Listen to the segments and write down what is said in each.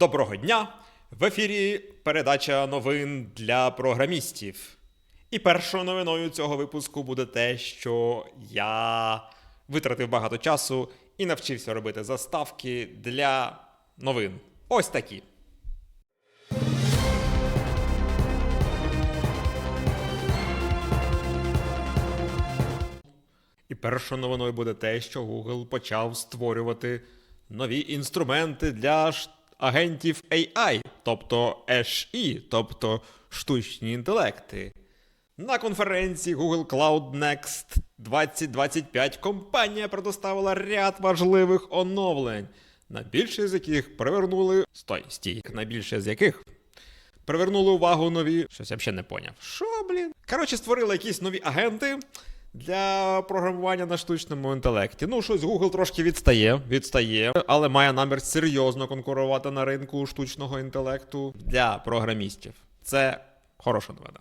Доброго дня! В ефірі передача новин для програмістів. І першою новиною цього випуску буде те, що я витратив багато часу і навчився робити заставки для новин. Ось такі. І першою новиною буде те, що Google почав створювати нові інструменти для агентів AI, тобто SE, тобто штучні інтелекти. На конференції Google Cloud Next 2025 компанія предоставила ряд важливих оновлень, на більше з яких привернули. Стой, стій, на більше з яких привернули увагу нові. Щось я взагалі не поняв. Що, блін? Коротше, створили якісь нові агенти для програмування на штучному інтелекті. Ну, щось Google трошки відстає, відстає, але має намір серйозно конкурувати на ринку штучного інтелекту для програмістів. Це хороша новина.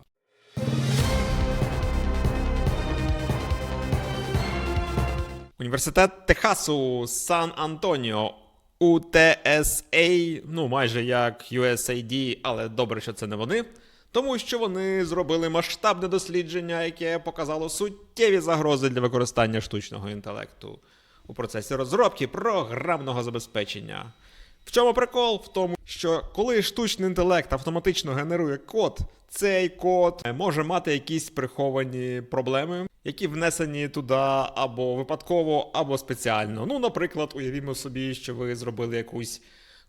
Університет Техасу Сан Антоніо UTSA, ну майже як USAID, але добре, що це не вони. Тому що вони зробили масштабне дослідження, яке показало суттєві загрози для використання штучного інтелекту у процесі розробки програмного забезпечення. В чому прикол? В тому, що коли штучний інтелект автоматично генерує код, цей код може мати якісь приховані проблеми, які внесені туди або випадково, або спеціально. Ну, наприклад, уявімо собі, що ви зробили якусь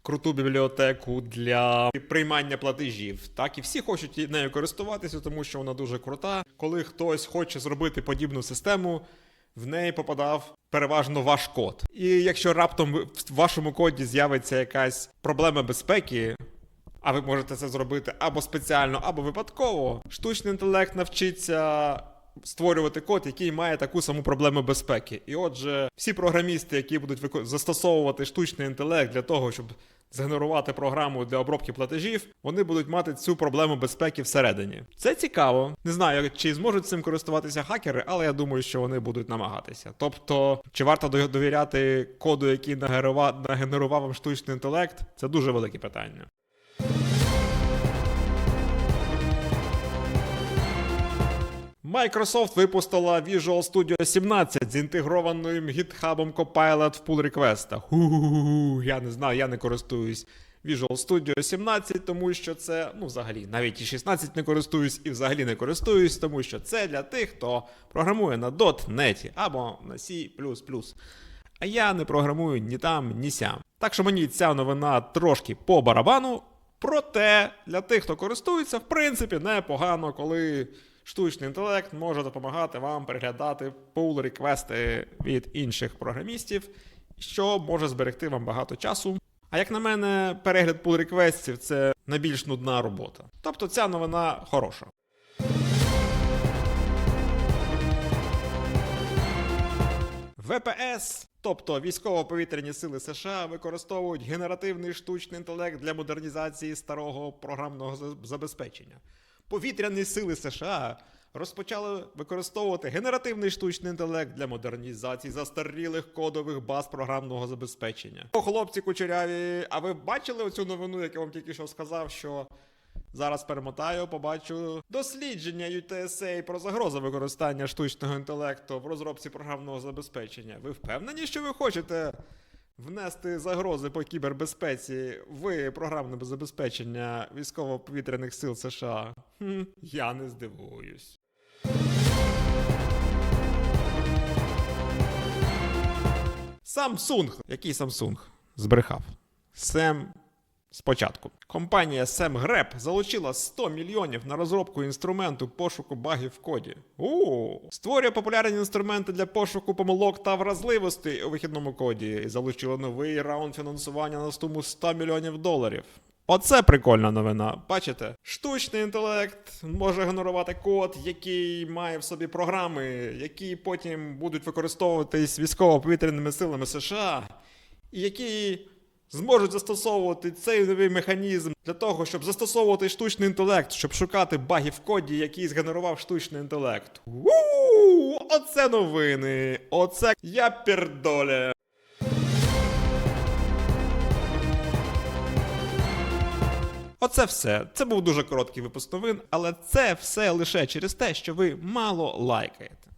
круту бібліотеку для приймання платежів. Так, і всі хочуть нею користуватися, тому що вона дуже крута. Коли хтось хоче зробити подібну систему, в неї попадав переважно ваш код. І якщо раптом в вашому коді з'явиться якась проблема безпеки, а ви можете це зробити або спеціально, або випадково, штучний інтелект навчиться створювати код, який має таку саму проблему безпеки. І отже, всі програмісти, які будуть застосовувати штучний інтелект для того, щоб згенерувати програму для обробки платежів, вони будуть мати цю проблему безпеки всередині. Це цікаво. Не знаю, чи зможуть цим користуватися хакери, але я думаю, що вони будуть намагатися. Тобто, чи варто довіряти коду, який нагенерував вам штучний інтелект, це дуже велике питання. Microsoft випустила Visual Studio 17 з інтегрованим GitHub Copilot в pull реквестах. Я не знаю, я не користуюсь Visual Studio 17, тому що це, ну, взагалі, навіть і 16 не користуюсь, і взагалі не користуюсь, тому що це для тих, хто програмує на .NET або на C++. А я не програмую ні там, ні сям. Так що мені ця новина трошки по барабану. Проте для тих, хто користується, в принципі, непогано, коли штучний інтелект може допомагати вам переглядати пул реквести від інших програмістів, що може зберегти вам багато часу. А як на мене, перегляд пул реквестів це найбільш нудна робота. Тобто ця новина хороша. ВПС, тобто військово-повітряні сили США, використовують генеративний штучний інтелект для модернізації старого програмного забезпечення. Повітряні сили США розпочали використовувати генеративний штучний інтелект для модернізації застарілих кодових баз програмного забезпечення. О, хлопці кучеряві, а ви бачили оцю новину, яку я вам тільки що сказав, що Зараз перемотаю, побачу дослідження UTSA про загрози використання штучного інтелекту в розробці програмного забезпечення. Ви впевнені, що ви хочете внести загрози по кібербезпеці в програмне забезпечення військово-повітряних сил США? Хм, я не здивуюсь. Samsung. Який Samsung? Збрехав. Сем Спочатку компанія SemGrep залучила 100 мільйонів на розробку інструменту пошуку багів в коді. У створює популярні інструменти для пошуку помилок та вразливостей у вихідному коді і залучила новий раунд фінансування на суму 100 мільйонів доларів. Оце прикольна новина. Бачите? Штучний інтелект може генерувати код, який має в собі програми, які потім будуть використовуватись військово-повітряними силами США, і які зможуть застосовувати цей новий механізм для того, щоб застосовувати штучний інтелект, щоб шукати баги в коді, який згенерував штучний інтелект. У, оце новини! Оце я пердоля. Оце все. Це був дуже короткий випуск новин, але це все лише через те, що ви мало лайкаєте.